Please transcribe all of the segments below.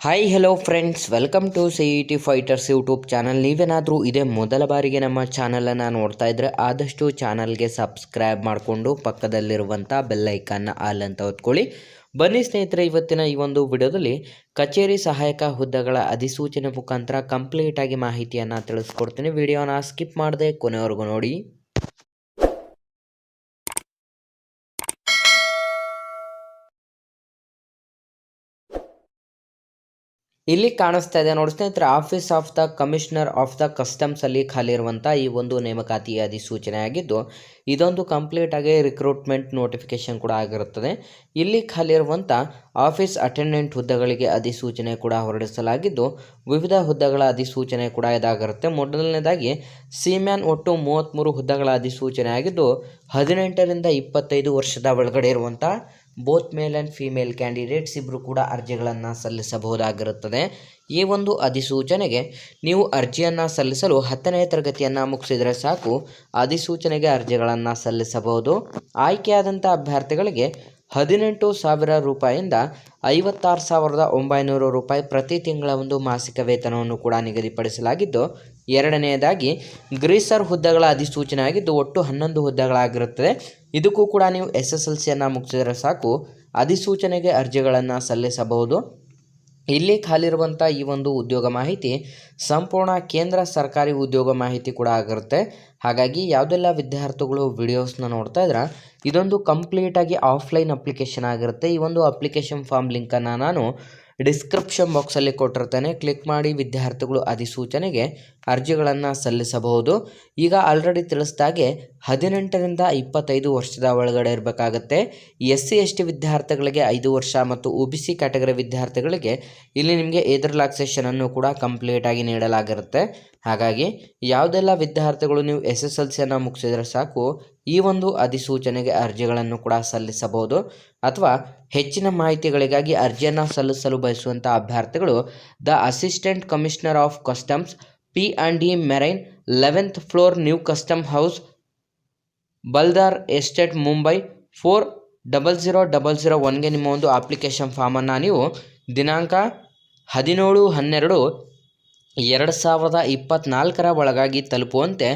Hi hello friends welcome to C E T fighters YouTube channel ನೀವೇನಾದರೂ ಇದೇ ಮೊದಲ ಬಾರಿಗೆ ನಮ್ಮ ಚಾನಲನ್ನು ನೋಡ್ತಾ ಇದ್ದರೆ ಆದಷ್ಟು ಚಾನಲ್ಗೆ ಸಬ್ಸ್ಕ್ರೈಬ್ ಮಾಡಿಕೊಂಡು ಪಕ್ಕದಲ್ಲಿರುವಂಥ ಬೆಲ್ಲೈಕನ್ನ ಆಲ್ ಅಂತ ಹೊತ್ಕೊಳ್ಳಿ. ಬನ್ನಿ ಸ್ನೇಹಿತರೆ, ಇವತ್ತಿನ ಈ ಒಂದು ವಿಡಿಯೋದಲ್ಲಿ ಕಚೇರಿ ಸಹಾಯಕ ಹುದ್ದೆಗಳ ಅಧಿಸೂಚನೆ ಮುಖಾಂತರ ಕಂಪ್ಲೀಟಾಗಿ ಮಾಹಿತಿಯನ್ನು ತಿಳಿಸ್ಕೊಡ್ತೀನಿ. ವಿಡಿಯೋನ ಸ್ಕಿಪ್ ಮಾಡದೆ ಕೊನೆವರೆಗೂ ನೋಡಿ. ಇಲ್ಲಿ ಕಾಣಿಸ್ತಾ ಇದೆ. ನೋಡಿ, ಸ್ನೇಹಿತರೆ office of the commissioner of the customs ಅಲ್ಲಿ ಖಾಲಿ ಇರುವಂಥ ಈ ಒಂದು ನೇಮಕಾತಿಯ ಅಧಿಸೂಚನೆ ಆಗಿದ್ದು, ಇದೊಂದು ಕಂಪ್ಲೀಟ್ ಆಗಿ ರಿಕ್ರೂಟ್ಮೆಂಟ್ ನೋಟಿಫಿಕೇಶನ್ ಕೂಡ ಆಗಿರುತ್ತದೆ. ಇಲ್ಲಿ ಖಾಲಿ ಇರುವಂಥ ಆಫೀಸ್ ಅಟೆಂಡೆಂಟ್ ಹುದ್ದೆಗಳಿಗೆ ಅಧಿಸೂಚನೆ ಕೂಡ ಹೊರಡಿಸಲಾಗಿದ್ದು, ವಿವಿಧ ಹುದ್ದೆಗಳ ಅಧಿಸೂಚನೆ ಕೂಡ ಇದಾಗಿರುತ್ತೆ. ಮೊದಲನೇದಾಗಿ ಸೀಮ್ಯಾನ್ ಒಟ್ಟು ಮೂವತ್ತ್ಮೂರು ಹುದ್ದೆಗಳ ಅಧಿಸೂಚನೆ ಆಗಿದ್ದು, ಹದಿನೆಂಟರಿಂದ ಇಪ್ಪತ್ತೈದು ವರ್ಷದ ಒಳಗಡೆ ಇರುವಂಥ both male and female candidates ಇಬ್ಬರು ಕೂಡ ಅರ್ಜಿಗಳನ್ನು ಸಲ್ಲಿಸಬಹುದಾಗಿರುತ್ತದೆ. ಈ ಒಂದು ಅಧಿಸೂಚನೆಗೆ ನೀವು ಅರ್ಜಿಯನ್ನು ಸಲ್ಲಿಸಲು ಹತ್ತನೇ ತರಗತಿಯನ್ನು ಮುಗಿಸಿದರೆ ಸಾಕು. ಅಧಿಸೂಚನೆಗೆ ಅರ್ಜಿಗಳನ್ನು ಸಲ್ಲಿಸಬಹುದು. ಆಯ್ಕೆಯಾದಂಥ ಅಭ್ಯರ್ಥಿಗಳಿಗೆ ಹದಿನೆಂಟು ಸಾವಿರ ರೂಪಾಯಿಯಿಂದ ಐವತ್ತಾರು ಸಾವಿರದ ಒಂಬೈನೂರು ರೂಪಾಯಿ ಪ್ರತಿ ತಿಂಗಳ ಒಂದು ಮಾಸಿಕ ವೇತನವನ್ನು ಕೂಡ ನಿಗದಿಪಡಿಸಲಾಗಿದ್ದು ಎರಡನೆಯದಾಗಿ ಗ್ರೀಸರ್ ಹುದ್ದೆಗಳ ಅಧಿಸೂಚನೆ ಆಗಿದ್ದು ಒಟ್ಟು ಹನ್ನೊಂದು ಹುದ್ದೆಗಳಾಗಿರುತ್ತದೆ. ಇದಕ್ಕೂ ಕೂಡ ನೀವು ಎಸ್ ಎಸ್ ಎಲ್ ಸಿಯನ್ನು ಮುಗಿಸಿದರೆ ಸಾಕು. ಅಧಿಸೂಚನೆಗೆ ಅರ್ಜಿಗಳನ್ನು ಸಲ್ಲಿಸಬಹುದು. ಇಲ್ಲಿ ಖಾಲಿರುವಂಥ ಈ ಒಂದು ಉದ್ಯೋಗ ಮಾಹಿತಿ ಸಂಪೂರ್ಣ ಕೇಂದ್ರ ಸರ್ಕಾರಿ ಉದ್ಯೋಗ ಮಾಹಿತಿ ಕೂಡ ಆಗಿರುತ್ತೆ. ಹಾಗಾಗಿ ಯಾವುದೆಲ್ಲ ವಿದ್ಯಾರ್ಥಿಗಳು ವಿಡಿಯೋಸ್ನ ನೋಡ್ತಾ ಇದ್ರೆ, ಇದೊಂದು ಕಂಪ್ಲೀಟಾಗಿ ಆಫ್ಲೈನ್ ಅಪ್ಲಿಕೇಶನ್ ಆಗಿರುತ್ತೆ. ಈ ಒಂದು ಅಪ್ಲಿಕೇಶನ್ ಫಾರ್ಮ್ ಲಿಂಕನ್ನು ನಾನು ಡಿಸ್ಕ್ರಿಪ್ಷನ್ ಬಾಕ್ಸಲ್ಲಿ ಕೊಟ್ಟಿರ್ತೇನೆ. ಕ್ಲಿಕ್ ಮಾಡಿ ವಿದ್ಯಾರ್ಥಿಗಳು ಅಧಿಸೂಚನೆಗೆ ಅರ್ಜಿಗಳನ್ನು ಸಲ್ಲಿಸಬಹುದು. ಈಗ ಆಲ್ರೆಡಿ ತಿಳಿಸ್ದಾಗೆ ಹದಿನೆಂಟರಿಂದ ಇಪ್ಪತ್ತೈದು ವರ್ಷದ ಒಳಗಡೆ ಇರಬೇಕಾಗತ್ತೆ. ಎಸ್ ಸಿ ಎಸ್ ಟಿ ವಿದ್ಯಾರ್ಥಿಗಳಿಗೆ ಐದು ವರ್ಷ ಮತ್ತು ಒ ಬಿ ಸಿ ಕ್ಯಾಟಗರಿ ವಿದ್ಯಾರ್ಥಿಗಳಿಗೆ ಇಲ್ಲಿ ನಿಮಗೆ ಏದ್ ರಿಲ್ಯಾಕ್ಸೇಷನನ್ನು ಕೂಡ ಕಂಪ್ಲೀಟಾಗಿ ನೀಡಲಾಗಿರುತ್ತೆ. ಹಾಗಾಗಿ ಯಾವುದೆಲ್ಲ ವಿದ್ಯಾರ್ಥಿಗಳು ನೀವು ಎಸ್ ಎಸ್ ಎಲ್ ಸಿಯನ್ನು ಮುಗಿಸಿದರೆ ಸಾಕು, ಈ ಒಂದು ಅಧಿಸೂಚನೆಗೆ ಅರ್ಜಿಗಳನ್ನು ಕೂಡ ಸಲ್ಲಿಸಬಹುದು. ಅಥವಾ ಹೆಚ್ಚಿನ ಮಾಹಿತಿಗಳಿಗಾಗಿ ಅರ್ಜಿಯನ್ನು ಸಲ್ಲಿಸಲು ಬಯಸುವಂಥ ಅಭ್ಯರ್ಥಿಗಳು, the assistant commissioner of customs P and E marine eleventh floor new custom house Ballard estate Mumbai four double zero double zero ಒನ್ಗೆ ನಿಮ್ಮ ಒಂದು ಅಪ್ಲಿಕೇಶನ್ ಫಾರ್ಮನ್ನು ನೀವು ದಿನಾಂಕ ಹದಿನೇಳು ಹನ್ನೆರಡು ಎರಡು ಸಾವಿರದ ಇಪ್ಪತ್ತ್ನಾಲ್ಕರ ಒಳಗಾಗಿ ತಲುಪುವಂತೆ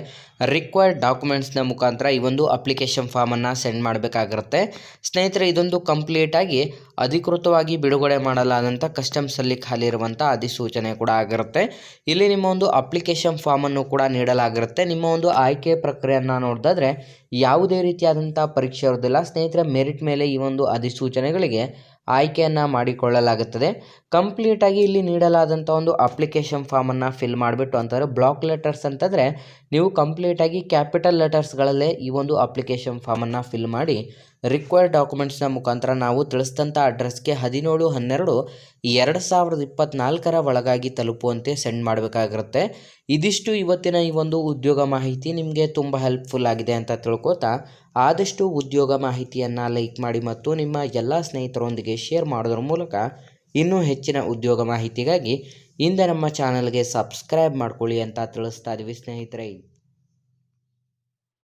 ರಿಕ್ವೈರ್ಡ್ ಡಾಕ್ಯುಮೆಂಟ್ಸ್ನ ಮುಖಾಂತರ ಈ ಒಂದು ಅಪ್ಲಿಕೇಶನ್ ಫಾರ್ಮನ್ನು ಸೆಂಡ್ ಮಾಡಬೇಕಾಗಿರುತ್ತೆ. ಸ್ನೇಹಿತರೆ, ಇದೊಂದು ಕಂಪ್ಲೀಟಾಗಿ ಅಧಿಕೃತವಾಗಿ ಬಿಡುಗಡೆ ಮಾಡಲಾದಂಥ ಕಸ್ಟಮ್ಸಲ್ಲಿ ಖಾಲಿ ಇರುವಂಥ ಅಧಿಸೂಚನೆ ಕೂಡ ಆಗಿರುತ್ತೆ. ಇಲ್ಲಿ ನಿಮ್ಮ ಒಂದು ಅಪ್ಲಿಕೇಶನ್ ಫಾರ್ಮನ್ನು ಕೂಡ ನೀಡಲಾಗಿರುತ್ತೆ. ನಿಮ್ಮ ಒಂದು ಆಯ್ಕೆ ಪ್ರಕ್ರಿಯೆಯನ್ನು ನೋಡಿದ್ರೆ ಯಾವುದೇ ರೀತಿಯಾದಂಥ ಪರೀಕ್ಷೆ ಇರೋದಿಲ್ಲ. ಸ್ನೇಹಿತರೆ ಮೆರಿಟ್ ಮೇಲೆ ಈ ಒಂದು ಅಧಿಸೂಚನೆಗಳಿಗೆ ಆಯ್ಕೆಯನ್ನು ಮಾಡಿಕೊಳ್ಳಲಾಗುತ್ತದೆ. ಕಂಪ್ಲೀಟಾಗಿ ಇಲ್ಲಿ ನೀಡಲಾದಂಥ ಒಂದು ಅಪ್ಲಿಕೇಶನ್ ಫಾರ್ಮನ್ನು ಫಿಲ್ ಮಾಡಿಬಿಟ್ಟು ಅಂತಾರೆ ಬ್ಲಾಕ್ ಲೆಟರ್ಸ್ ಅಂತಂದರೆ ನೀವು ಕಂಪ್ಲೀಟಾಗಿ ಕ್ಯಾಪಿಟಲ್ ಲೆಟರ್ಸ್ಗಳಲ್ಲೇ ಈ ಒಂದು ಅಪ್ಲಿಕೇಶನ್ ಫಾರ್ಮನ್ನು ಫಿಲ್ ಮಾಡಿ ರಿಕ್ವೈರ್ಡ್ ಡಾಕ್ಯುಮೆಂಟ್ಸ್ನ ಮುಖಾಂತರ ನಾವು ತಿಳಿಸಿದಂಥ ಅಡ್ರೆಸ್ಗೆ ಹದಿನೇಳು, ಹನ್ನೆರಡು, ಎರಡು ಸಾವಿರದ ಇಪ್ಪತ್ತ್ನಾಲ್ಕರ ಒಳಗಾಗಿ ತಲುಪುವಂತೆ ಸೆಂಡ್ ಮಾಡಬೇಕಾಗಿರುತ್ತೆ. ಇದಿಷ್ಟು ಇವತ್ತಿನ ಈ ಒಂದು ಉದ್ಯೋಗ ಮಾಹಿತಿ. ನಿಮಗೆ ತುಂಬ ಹೆಲ್ಪ್ಫುಲ್ ಆಗಿದೆ ಅಂತ ತಿಳ್ಕೊತಾ ಆದಷ್ಟು ಉದ್ಯೋಗ ಮಾಹಿತಿಯನ್ನು ಲೈಕ್ ಮಾಡಿ ಮತ್ತು ನಿಮ್ಮ ಎಲ್ಲ ಸ್ನೇಹಿತರೊಂದಿಗೆ ಶೇರ್ ಮಾಡೋದ್ರ ಮೂಲಕ ಇನ್ನೂ ಹೆಚ್ಚಿನ ಉದ್ಯೋಗ ಮಾಹಿತಿಗಾಗಿ ಹಿಂದೆ ನಮ್ಮ ಚಾನಲ್ಗೆ ಸಬ್ಸ್ಕ್ರೈಬ್ ಮಾಡ್ಕೊಳ್ಳಿ ಅಂತ ತಿಳಿಸ್ತಾ ಇದ್ದೀವಿ ಸ್ನೇಹಿತರೆ.